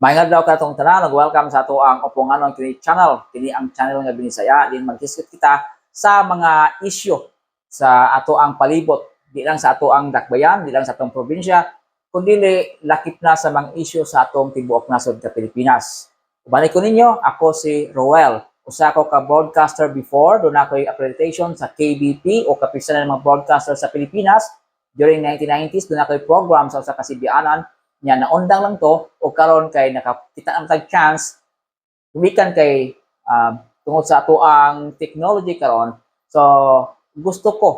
Maingad daw katong tanan, welcome sa ato ang Oponganon kini channel. Kini ang channel nga binisaya din maghiskit kita sa mga isyu sa ato ang palibot, di lang sa ato ang dakbayan, di lang sa atong probinsya, kundi lakip na sa mga isyu sa atong tibuok nasod ka Pilipinas. Ubalik ko ninyo, ako si Roel. Usa ko ka broadcaster before, doon ako accreditation sa KBP o kapisanan ng mga broadcaster sa Pilipinas. During 1990s, doon ako program sa usa ka nya naundang lang to o karon kay nakakita ang tag chance gumikan kay um, tungod sa ato ang technology karon. So gusto ko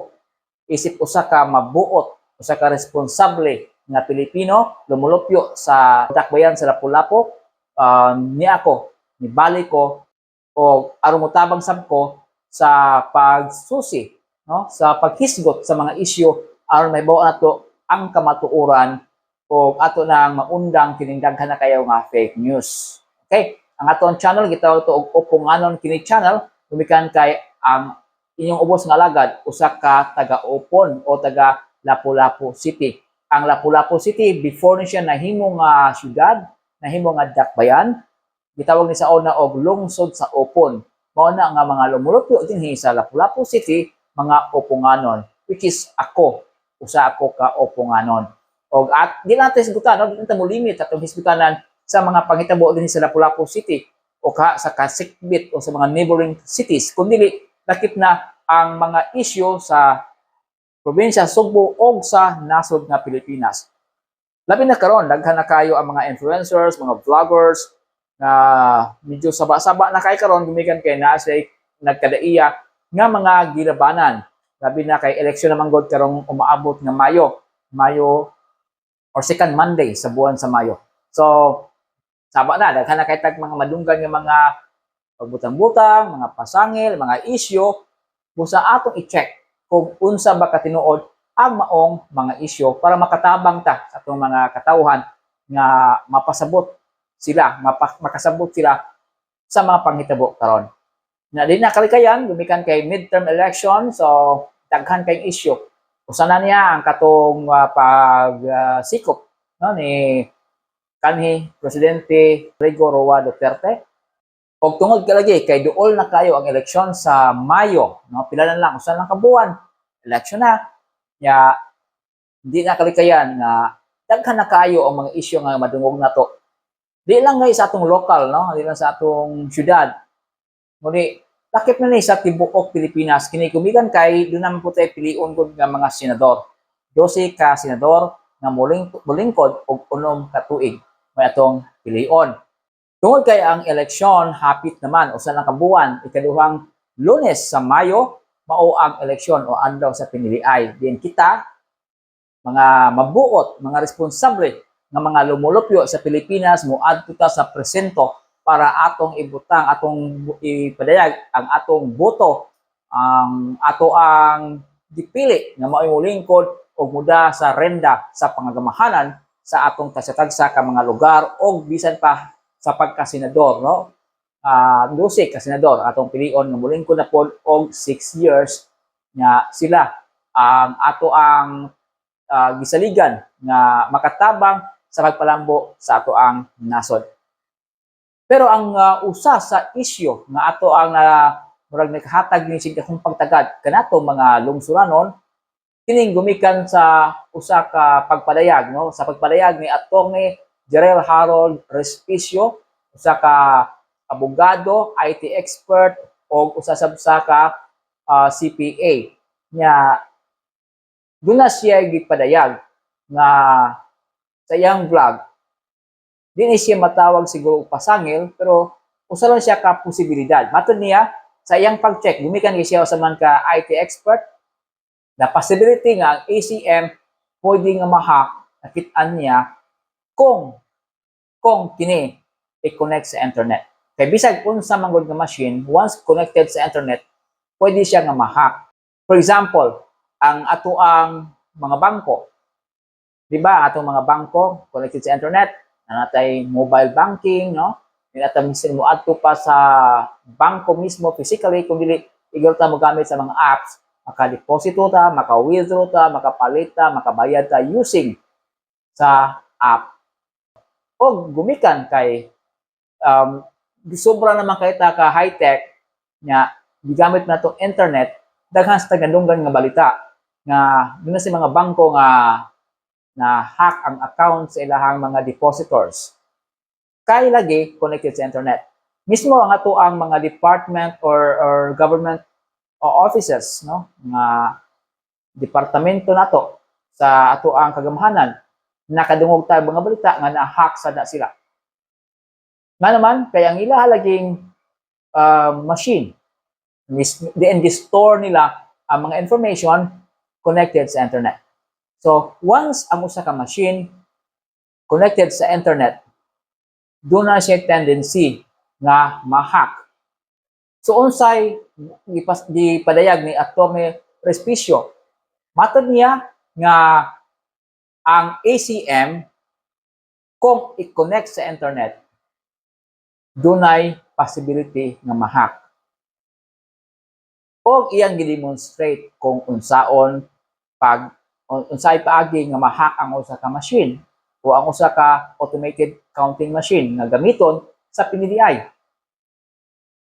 isip usa ka mabuot usa ka responsable nga Pilipino lumulupyo sa dakbayan sa Lapu-Lapu. Um, ni ako ni bali ko o aron motabang sab ko sa pagsusi no? Sa paghisgot sa mga isyu aron may nato ang kamatuoran o ato nang maundang kining daghan na kayo nga fake news. Okay? Ang aton channel gitawag to og Oponganon kini channel tumikan kay ang inyong ubos nga alagad usa ka taga Opon o taga Lapu-Lapu City. Ang Lapu-Lapu City before ni siya nahimo nga syudad, nahimo nga dakbayan, gitawag ni sa una og lungsod sa Opon. Mao na nga mga lumulupyo dinhi sa Lapu-Lapu City mga Oponganon which is ako usa ako ka Oponganon. Og at di natin hisgutan, no? di natin mo limit atong hisgutanan sa mga panghitabo din sa Lapu-Lapu City o ka, sa Kasikbit o sa mga neighboring cities. Kundi lakip na ang mga isyu sa probinsya Sugbo o sa nasod nga Pilipinas. Labi na karon daghan na kayo ang mga influencers, mga vloggers na medyo saba-saba na kay karon gumikan kay naa say nagkadaiya nga mga gilabanan. Labi na kay eleksyon naman god karong umaabot nga Mayo. Mayo or second Monday sa buwan sa Mayo. So, saba na, daghan na tag mga madunggan nga mga pagbutang-butang, mga pasangil, mga isyo, busa atong i-check kung unsa ba katinuod ang maong mga isyo para makatabang ta sa atong mga katawhan nga mapasabot sila, makasabot sila sa mga panghitabo karon. Na din na kalikayan, gumikan kay midterm election, so daghan kay isyo usa na niya ang katong uh, pagsikop uh, no ni kanhi presidente Rodrigo Roa Duterte. Og tungod kalagi kay duol na kayo ang eleksyon sa Mayo no pila na lang usa lang ka buwan eleksyon na ya hindi na kalikayan nga daghan na kayo ang mga isyu nga madungog na to di lang nga sa atong local no di lang sa atong syudad. Ngunit lakip na ni sa tibuok Pilipinas? Kini kumigan kay po tayo piliun ko nga mga senador. 12 ka senador nga muling mulingkod og unom ka tuig. May atong pilion tungod kay ang eleksyon hapit naman usa lang ka ikaduhang Lunes sa Mayo mao ang eleksyon o adlaw sa piniliay. Din kita mga mabuot mga responsable nga mga lumulupyo sa Pilipinas moadto ta sa presento para atong ibutang, atong ipadayag ang atong boto, ang ato ang dipili nga mao lingkod og muda sa renda sa pangagamahanan sa atong tasatagsa ka mga lugar o bisan pa sa pagkasenador no? Uh, 12 ka senador atong pilion nga mulingkod na pod og 6 years nga sila. Ang um, ato ang uh, gisaligan nga makatabang sa pagpalambo sa ato ang nasod pero ang uh, usa sa isyu nga ato ang uh, murag naghatag ni sig akong pagtagad. Kanato mga lungsuranon kining gumikan sa usa ka pagpadayag no? Sa pagpadayag ni Attorney Jerel Harold Respicio usa ka abogado, IT expert o usa sab sa ka uh, CPA nya duna siya gipadayag nga sa iyang vlog Dili siya matawag siguro pasangil, pero usa lang siya ka posibilidad. Matod niya, sa iyang pag-check, gumikan siya sa man ka IT expert, na possibility nga ang ACM pwede nga mahack, nakitaan niya kung kung kini i-connect sa internet. Kay bisag unsa man nga machine, once connected sa internet, pwede siya nga mahack. For example, ang ato ang mga bangko. Di ba, atong mga bangko connected sa internet, na natay mobile banking, no? Nata minsan mo adto pa sa bangko mismo physically kung dili igol ta mo gamit sa mga apps, maka-deposito ta, maka-withdraw ta, makapalit makabayad ta using sa app. o gumikan kay um, sobra naman kay ta ka high-tech nga gigamit na itong internet daghan sa tagadunggan nga balita nga duna sa mga bangko nga na hack ang account sa ilahang mga depositors. Kay lagi connected sa internet. Mismo ang ato ang mga department or or government o offices no? Nga departamento nato sa ato ang kagamhanan nakadungog tayo mga balita nga na-hack sa na sila. Nga naman kaya ang ila halaging uh, machine mis- di store nila ang mga information connected sa internet so once ang usa ka machine connected sa internet doon na siya tendency nga ma-hack. So unsay di padayag ni Atome Respicio? Matod niya nga ang ACM kung i-connect sa internet dunay possibility nga ma-hack. O iyang gi-demonstrate kung unsaon pag unsay paagi nga ma-hack ang usa ka machine o ang usa ka automated counting machine nga gamiton sa PNDI.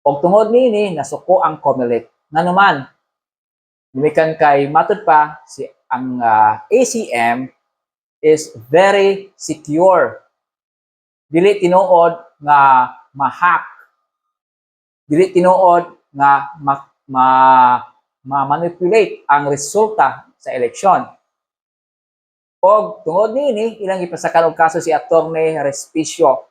Og tungod niini nasuko ang COMELEC. Nga naman, lumikan kay matod pa si ang ah, ACM is very secure. Dili tinuod nga ma-hack. Dili tinuod nga ma, ma, ma-manipulate ang resulta sa eleksyon. Og tungod niini ilang ipasakan og kaso si Attorney Respicio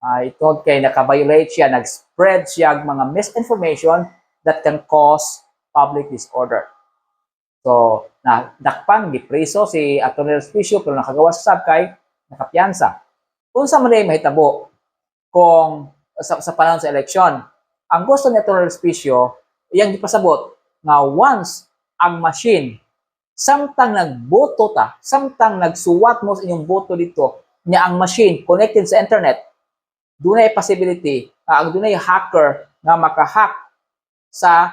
ay tungod kay nakabiolate siya, nag-spread siya og mga misinformation that can cause public disorder. So, na dakpan gipreso si Attorney Respicio pero nakagawas sa sabkay nakapiyansa. Kung sa man mahitabo kung sa, sa panahon sa eleksyon, ang gusto ni Attorney Respicio iyang gipasabot nga once ang machine samtang nagboto ta, samtang nagsuwat mo sa inyong boto dito, niya ang machine connected sa internet, dunay possibility, uh, ang dunay hacker nga makahack sa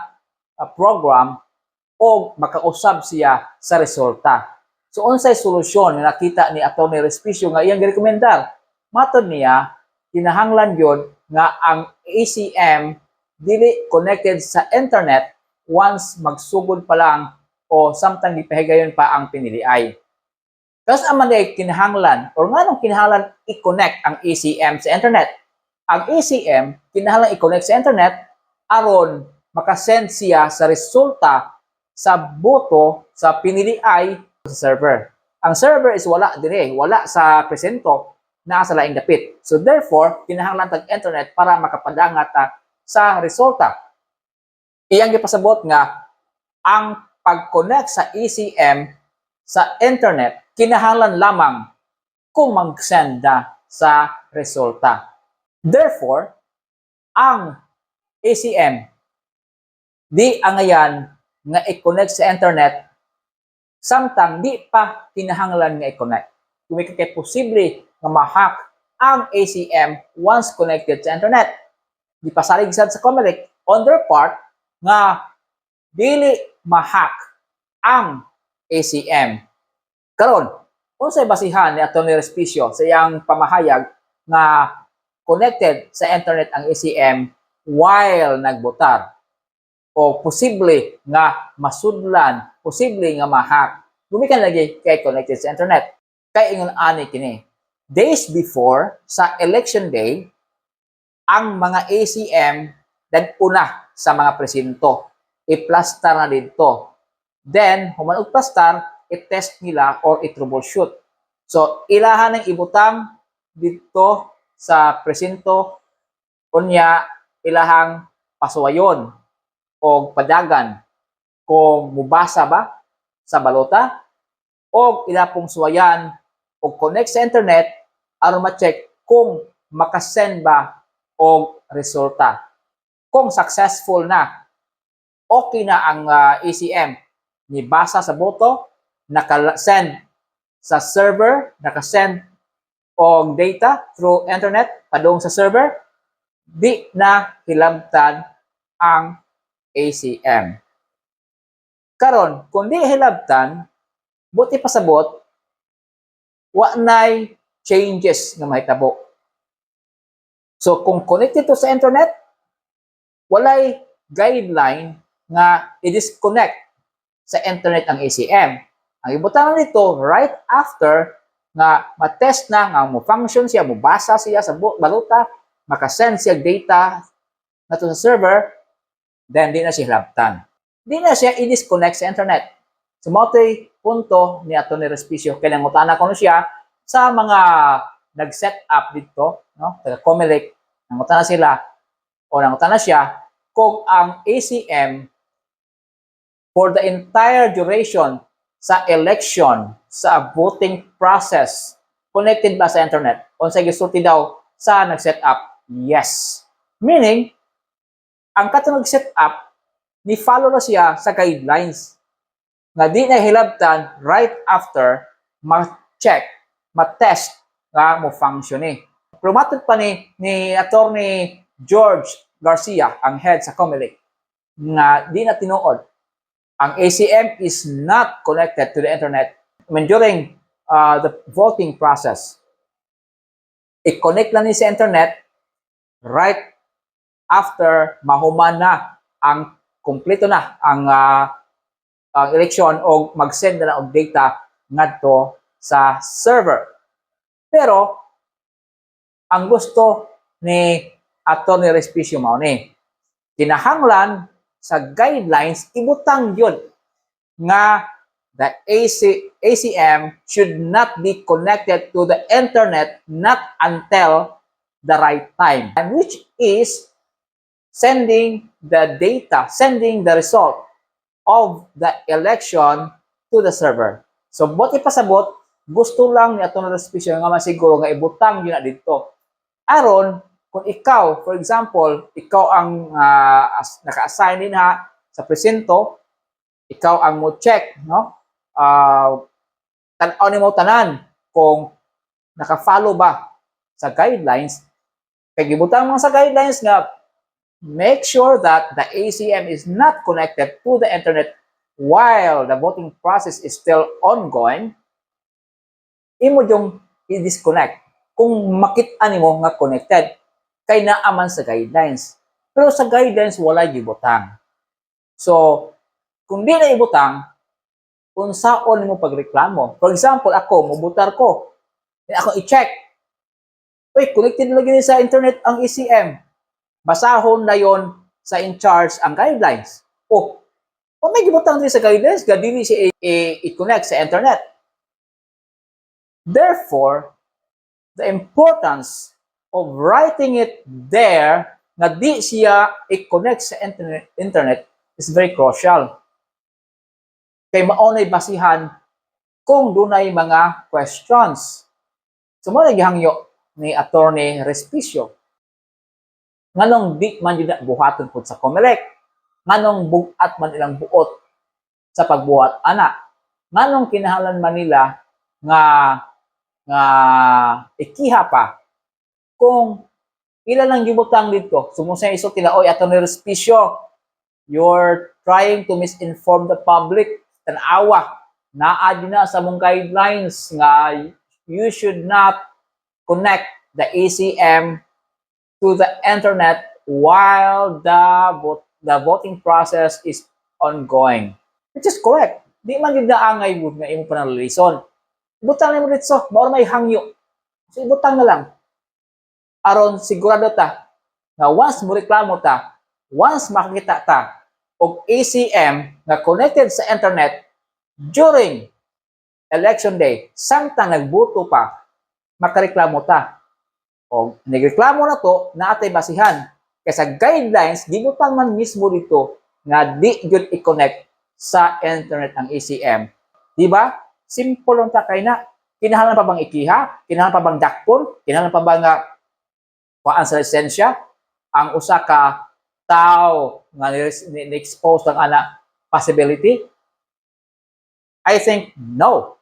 uh, program o makausab siya sa resulta. So unsay solusyon nga nakita ni Atty. Respicio nga iyang girekomendar? Matod niya, kinahanglan yon nga ang ACM dili connected sa internet once magsugod pa lang o samtang gipahigayon pa ang piniliay. Kasi ang manay kinahanglan or nga nung kinahanglan i-connect ang ACM sa internet. Ang ACM kinahanglan i-connect sa internet aron makasend siya sa resulta sa boto sa piniliay sa server. Ang server is wala dire, wala sa presento na sa laing dapit. So therefore, kinahanglan tag internet para makapadangat ta sa resulta. Iyang gipasabot nga ang pag-connect sa ECM sa internet, kinahanglan lamang kung mag-send na sa resulta. Therefore, ang ACM di angayan nga i-connect sa internet samtang di pa kinahanglan nga i-connect. Kung kay posible nga ma-hack ang ACM once connected sa internet. Di pasalig sa COMELEC on their part nga dili ma-hack ang ACM. Karon, unsay basihan ni Atty. Respicio sa iyang pamahayag nga connected sa internet ang ACM while nagbotar o posible nga masudlan, posible nga ma-hack. Gumikan lagi kay connected sa internet. Kay ingon ani kini. Days before sa election day, ang mga ACM nagpuna sa mga presinto. I-plaster na dito. Then, human plaster, i-test nila or i-troubleshoot. So, ilahan ng ibutang dito sa presinto unya ilahang pasuwayon o padagan kung mubasa ba sa balota o ila pong suwayan o connect sa internet aron ma-check kung makasend ba og resulta. Kung successful na, okay na ang uh, ACM ni basa sa boto, naka-send sa server, naka-send og data through internet padung sa server, di na hilabtan ang ACM. Karon, kung di hilabtan, buti pasabot, wa nay changes nga mahitabo. So kung connected to sa internet, walay guideline nga i-disconnect sa internet ang ACM. Ang ibutang nito right after nga matest na nga mo function siya, mo basa siya sa baluta, makasend siya data na sa server, then di na siya hilabtan. Di na siya i-disconnect sa internet. So, mo punto ni Atty. Respicio. Kaya nangutana ko na siya sa mga nag-set up dito, no? taga Comelec, nangutana sila, o nangutana siya, kung ang ACM for the entire duration sa election, sa voting process, connected ba sa internet? O sa gisulti daw sa nag-set up? Yes. Meaning, ang katong nag-set up, ni follow na siya sa guidelines nga di na hilabtan right after ma-check, ma-test nga mo function eh. Lumatod pa ni, ni attorney George Garcia, ang head sa Comelec, nga di na tinuod. Ang ACM is not connected to the internet when during uh, the voting process. I-connect lang ni sa internet right after mahuman na ang kumpleto na ang uh, ang election o mag-send na og data ngadto sa server. Pero ang gusto ni Atty. Respicio mao ni kinahanglan sa guidelines ibutang yun nga the AC, ACM should not be connected to the internet not until the right time and which is sending the data, sending the result of the election to the server. So, bot ipasabot, gusto lang ni Atty. Respicio nga masiguro nga ibutang yun na dito. Aron, kung ikaw, for example, ikaw ang uh, naka-assign din ha sa presinto, ikaw ang mo check, no? Uh, tan-aw ni mo tanan kung naka-follow ba sa guidelines. Kaya gibutang mo sa guidelines nga make sure that the ACM is not connected to the internet while the voting process is still ongoing, imo yung i-disconnect kung makita nimo nga connected kay naaman sa guidelines. Pero sa guidelines wala gibutang. So, kung di na ibutang, unsaon mo pagreklamo. For example, ako, mubutar ko. Then ako i-check. Uy, connected lagi ni sa internet ang ECM basahon na yon sa in charge ang guidelines. O, kung may gibutang din sa guidelines, gadili siya i-connect sa internet. Therefore, the importance of writing it there na di siya i-connect sa internet, internet is very crucial. Kay maunay basihan kung dunay mga questions. So, mo naghangyo ni Attorney Respicio nganong di man yun buhaton po sa Comelec, nganong bugat man ilang buot sa pagbuhat ana, nganong kinahanglan man nila nga nga ikiha pa kung ila lang gibutang dito sumusay iso tila oy ato ni Respicio you're trying to misinform the public tanawa naa na sa mong guidelines nga you should not connect the ACM to the internet while the vote, the voting process is ongoing. Which is correct. Di man yun naangay mo nga imo panalison. Ibutang na mo dito, maor may hangyo. So ibutang na lang. Aron sigurado ta na once mo reklamo ta, once makikita ta og ACM na connected sa internet during election day, samtang nagbuto pa, makareklamo ta o nagreklamo na to na atay basihan. Kaya guidelines, gibutang man mismo dito nga di gyud i-connect sa internet ang ACM. Di ba? Simple lang ta kay na. Kinahanglan pa bang ikiha? Kinahanglan pa bang dakpon? Kinahanglan pa bang nga kuan sa lisensya? Ang usa ka tao nga ni-expose lang ana possibility? I think no.